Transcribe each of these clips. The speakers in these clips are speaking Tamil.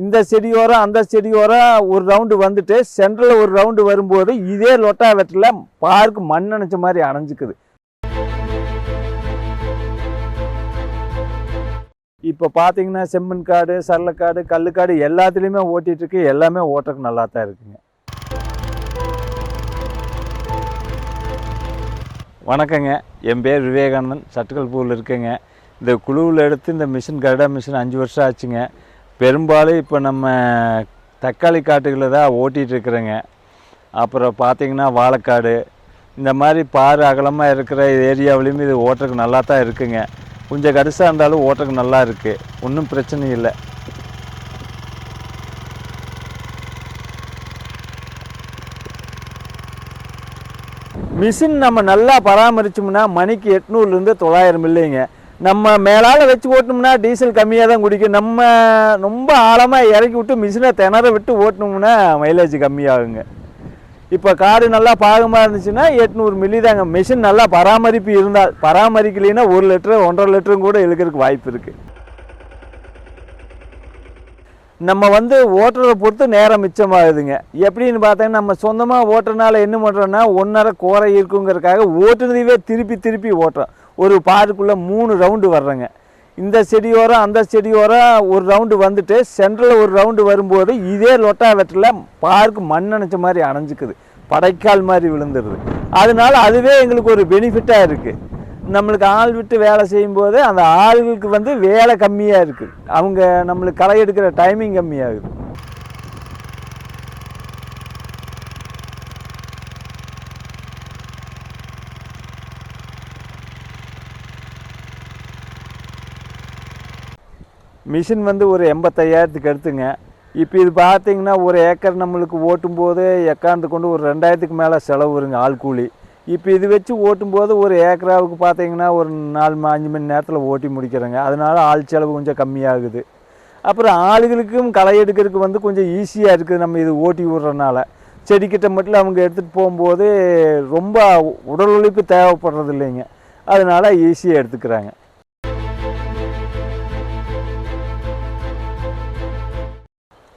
இந்த செடியோரம் அந்த செடியோரம் ஒரு ரவுண்டு வந்துட்டு சென்டரில் ஒரு ரவுண்டு வரும்போது இதே லொட்டா வெட்டில் பார்க்கு மண் நினச்ச மாதிரி அணைஞ்சிக்குது. இப்போ பார்த்தீங்கன்னா செம்மண் காடு சரளக்காடு கல்லுக்காடு எல்லாத்துலேயுமே ஓட்டிகிட்ருக்கு எல்லாமே ஓட்டுறதுக்கு நல்லா தான் இருக்குங்க. வணக்கங்க. என் பேர் விவேகானந்தன். சட்டுக்கல்பூரில் இருக்கேங்க. இந்த குழுவில் எடுத்து இந்த மிஷின் கரடா மிஷின் அஞ்சு வருஷம் ஆச்சுங்க. பெரும்பாலும் இப்போ நம்ம தக்காளி காட்டுகளில் தான் ஓட்டிகிட்ருக்குறேங்க அப்புறம் பார்த்திங்கன்னா வாழைக்காடு இந்த மாதிரி பாரு அகலமாக இருக்கிற ஏரியாவிலையும் இது ஓட்டுறதுக்கு நல்லா தான் இருக்குங்க. கொஞ்சம் கடுசாக இருந்தாலும் ஓட்டுறதுக்கு நல்லா இருக்குது ஒன்றும் பிரச்சனை இல்லை. மிஷின் நம்ம நல்லா பராமரிச்சோம்னா மணிக்கு எட்நூறுலேருந்து தொள்ளாயிரம் இல்லைங்க. நம்ம மேலால் வச்சு ஓட்டினோம்னா டீசல் கம்மியாக தான் குடிக்கும். நம்ம ரொம்ப ஆழமாக இறக்கி விட்டு மிஷினை திணற விட்டு ஓட்டினோம்னா மைலேஜ் கம்மியாகுங்க. இப்போ காடு நல்லா பாகமாக இருந்துச்சுன்னா எட்நூறு மில்லி தாங்க. மிஷின் நல்லா பராமரிப்பு இருந்தால் பராமரிக்கலைன்னா ஒரு லிட்டரு ஒன்றரை லிட்டரும் கூட இழுக்கிறதுக்கு வாய்ப்பு இருக்குது நம்ம வந்து ஓட்டுறதை பொறுத்து நேரம் மிச்சமாகுதுங்க. எப்படின்னு பார்த்தீங்கன்னா நம்ம சொந்தமாக ஓட்டுறதுனால என்ன பண்ணுறோன்னா ஒன்றரை கோரை இருக்குங்கிறதுக்காக ஓட்டுனதையே திருப்பி திருப்பி ஓட்டுறோம். ஒரு பாருக்குள்ளே மூணு ரவுண்டு வர்றேங்க. இந்த செடியோரம் அந்த செடியோரம் ஒரு ரவுண்டு வந்துட்டு சென்டரில் ஒரு ரவுண்டு வரும்போது இதே லொட்டா வெட்டில் பார்க்கு மண்ணணைச்ச மாதிரி அணைஞ்சிக்குது. படைக்கால் மாதிரி விழுந்துருது. அதனால அதுவே எங்களுக்கு ஒரு பெனிஃபிட்டாக இருக்குது நம்மளுக்கு ஆள் விட்டு வேலை செய்யும்போது அந்த ஆளுகளுக்கு வந்து வேலை கம்மியாக இருக்குது அவங்க நம்மளுக்கு களை எடுக்கிற டைமிங் கம்மியாகுது. மிஷின் வந்து ஒரு எண்பத்தையாயிரத்துக்கு எடுத்துங்க. இப்போ இது பார்த்தீங்கன்னா ஒரு ஏக்கர் நம்மளுக்கு ஓட்டும்போது எக்காந்து கொண்டு ஒரு ரெண்டாயிரத்துக்கு மேலே செலவு வருங்க ஆள் கூலி. இப்போ இது வச்சு ஓட்டும்போது ஒரு ஏக்கராவுக்கு பார்த்தீங்கன்னா ஒரு நாலு அஞ்சு மணி நேரத்தில் ஓட்டி முடிக்கிறேங்க. அதனால் ஆள் செலவு கொஞ்சம் கம்மியாகுது. அப்புறம் ஆளுகளுக்கும் களை எடுக்கிறதுக்கு வந்து கொஞ்சம் ஈஸியாக இருக்குது நம்ம இது ஓட்டி விடுறதுனால. செடிக்கிட்ட மட்டும் அவங்க எடுத்துகிட்டு போகும்போது ரொம்ப உடல் உழைப்பு தேவைப்படுறது இல்லைங்க. அதனால ஈஸியாக எடுத்துக்கிறாங்க.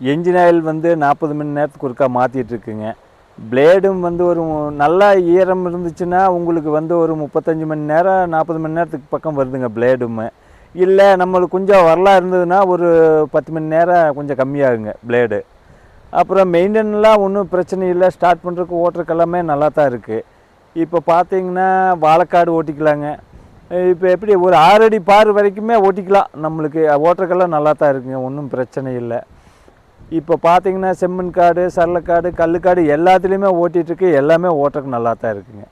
என்ஜின் ஆயில் வந்து நாற்பது மணி நேரத்துக்கு ஒருக்கா மாற்றிட்டுருக்குங்க பிளேடும் வந்து ஒரு நல்லா ஈரம் இருந்துச்சுன்னா உங்களுக்கு வந்து ஒரு முப்பத்தஞ்சு மணி நேரம் நாற்பது மணி நேரத்துக்கு பக்கம் வருதுங்க பிளேடும் இல்லை நம்மளுக்கு கொஞ்சம் வரலாறு இருந்ததுன்னா ஒரு பத்து மணி நேரம் கொஞ்சம் கம்மியாகுங்க பிளேடு அப்புறம் மெயின்டெனெலாம் ஒன்றும் பிரச்சனை இல்லை. ஸ்டார்ட் பண்ணுறதுக்கு ஓட்டுறதுக்கு எல்லாமே நல்லா தான் இருக்குது இப்போ பார்த்தீங்கன்னா வாழைக்காடு ஓட்டிக்கலாங்க. இப்போ எப்படி ஒரு ஆறடி பார் வரைக்குமே ஓட்டிக்கலாம். நம்மளுக்கு ஓட்டுறதுக்கெல்லாம் நல்லா தான் இருக்குங்க. ஒன்றும் பிரச்சனை இல்லை. இப்போ பார்த்தீங்கன்னா செம்மண் காடு சரளக்காடு கல்லுக்காடு எல்லாத்துலேயுமே ஓட்டிகிட்ருக்கு. எல்லாமே ஓட்டுறதுக்கு நல்லா தான் இருக்குங்க.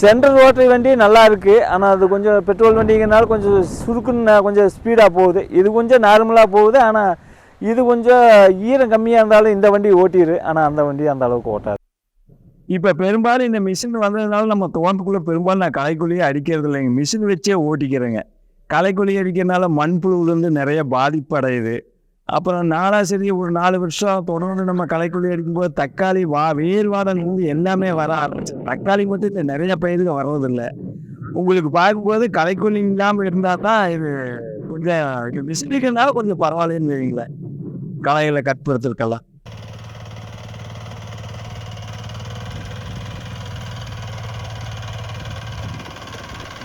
சென்ட்ரல் ஓட்டுற வண்டி நல்லா இருக்குது ஆனால் அது கொஞ்சம் பெட்ரோல் வண்டிங்கிறனால கொஞ்சம் சுருக்குன்னு கொஞ்சம் ஸ்பீடாக போகுது. இது கொஞ்சம் நார்மலாக போகுது. ஆனால் இது கொஞ்சம் ஈரம் கம்மியாக இருந்தாலும் இந்த வண்டி ஓட்டிடு ஆனால் அந்த வண்டி அந்த அளவுக்கு ஓட்டாது. இப்போ பெரும்பாலும் இந்த மிஷின் வந்ததுனால நம்ம தோட்டத்துக்குள்ளே பெரும்பாலும் நான் களைக்குழியே அடிக்கிறது இல்லைங்க. மிஷின் வச்சே ஓட்டிக்கிறேங்க. களைக்குழி அடிக்கிறதுனால மண்புழுவுலேருந்து நிறைய பாதிப்பு அடையுது அப்புறம் நாலாசரி ஒரு நாலு வருஷம் தொடர்ந்து நம்ம களைக்குழி அடிக்கும்போது தக்காளி வா வேர் வாடல் வந்து எல்லாமே வர ஆரம்பிச்சு தக்காளி மட்டும் இந்த நிறைய பயிருக்கு வர்றதில்லை. உங்களுக்கு பார்க்கும்போது களைக்குழி இல்லாமல் இருந்தால் தான் இது கொஞ்சம் இது மிஷின் கொஞ்சம் பரவாயில்லன்னு வைங்களேன் காலையில் கட்டுப்படுத்துறதுக்கெல்லாம்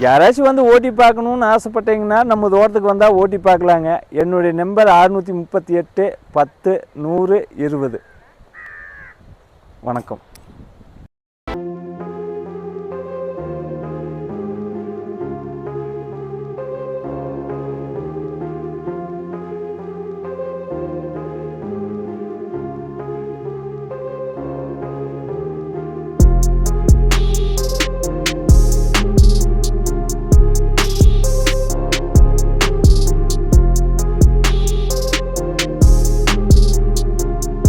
யாராச்சும் வந்து ஓட்டி பார்க்கணுன்னு ஆசைப்பட்டீங்கன்னா நம்ம தோட்டத்துக்கு வந்தால் ஓட்டி பார்க்கலாங்க. என்னுடைய நம்பர் அறுநூற்றி முப்பத்தி எட்டு பத்து நூறு இருபது. வணக்கம்.